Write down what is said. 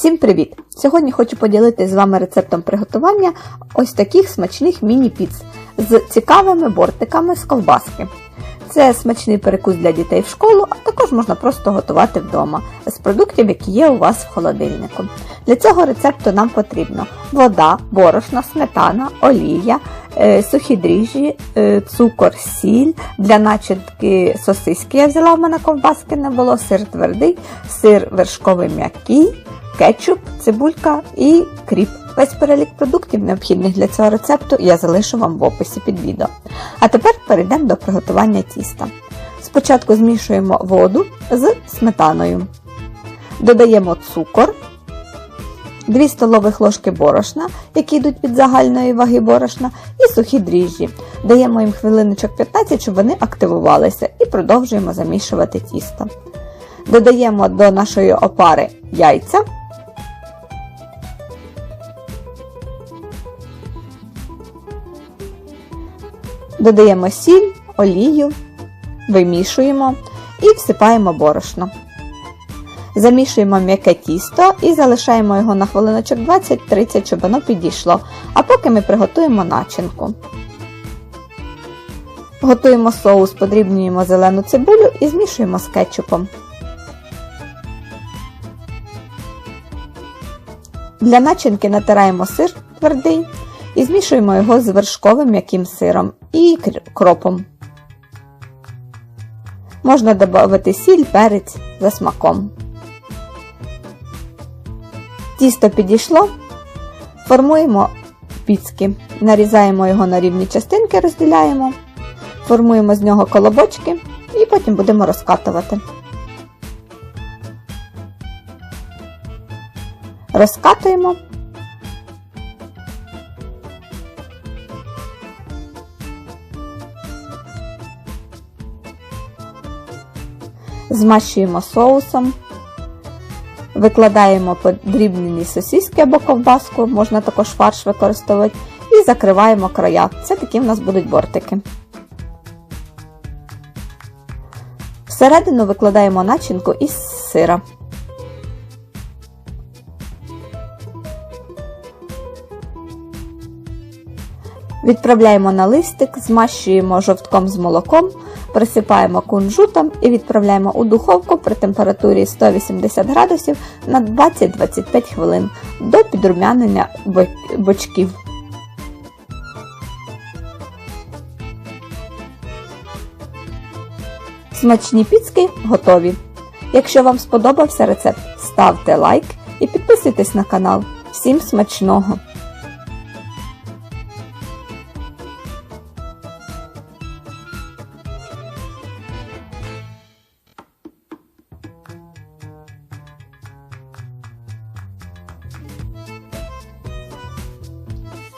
Всім привіт! Сьогодні хочу поділитися з вами рецептом приготування ось таких смачних міні-піц з цікавими бортиками з ковбаски. Це смачний перекус для дітей в школу, а також можна просто готувати вдома з продуктів, які є у вас в холодильнику. Для цього рецепту нам потрібно вода, борошно, сметана, олія, е, сухі дріжджі, е, цукор, сіль. Для начинки сосиски я взяла, в мене ковбаски не було, сир твердий, сир вершковий м'який, кетчуп, цибулька і кріп. Весь перелік продуктів, необхідних для цього рецепту, я залишу вам в описі під відео. А тепер перейдемо до приготування тіста. Спочатку змішуємо воду з сметаною. Додаємо цукор, 2 столових ложки борошна, які йдуть від загальної ваги борошна, і сухі дріжджі. Даємо їм хвилиночок 15, щоб вони активувалися, і продовжуємо замішувати тісто. Додаємо до нашої опари яйця. Додаємо сіль, олію, вимішуємо і всипаємо борошно. Замішуємо м'яке тісто і залишаємо його на хвилиночок 20-30, щоб воно підійшло. А поки ми приготуємо начинку. Готуємо соус, подрібнюємо зелену цибулю і змішуємо з кетчупом. Для начинки натираємо сир твердий і змішуємо його з вершковим м'яким сиром і кропом. Можна додати сіль, перець за смаком. Тісто підійшло, формуємо піцки, нарізаємо його на рівні частинки, розділяємо, формуємо з нього колобочки і потім будемо розкатувати. Розкатуємо. Змащуємо соусом, викладаємо подрібнені сосиски або ковбаску, можна також фарш використовувати, і закриваємо края. Це такі в нас будуть бортики. Всередину викладаємо начинку із сира. Відправляємо на листик, змащуємо жовтком з молоком, присипаємо кунжутом і відправляємо у духовку при температурі 180 градусів на 20-25 хвилин до підрумянення бочків. Смачні піцки готові. Якщо вам сподобався рецепт, ставте лайк і підписуйтесь на канал. Всім смачного!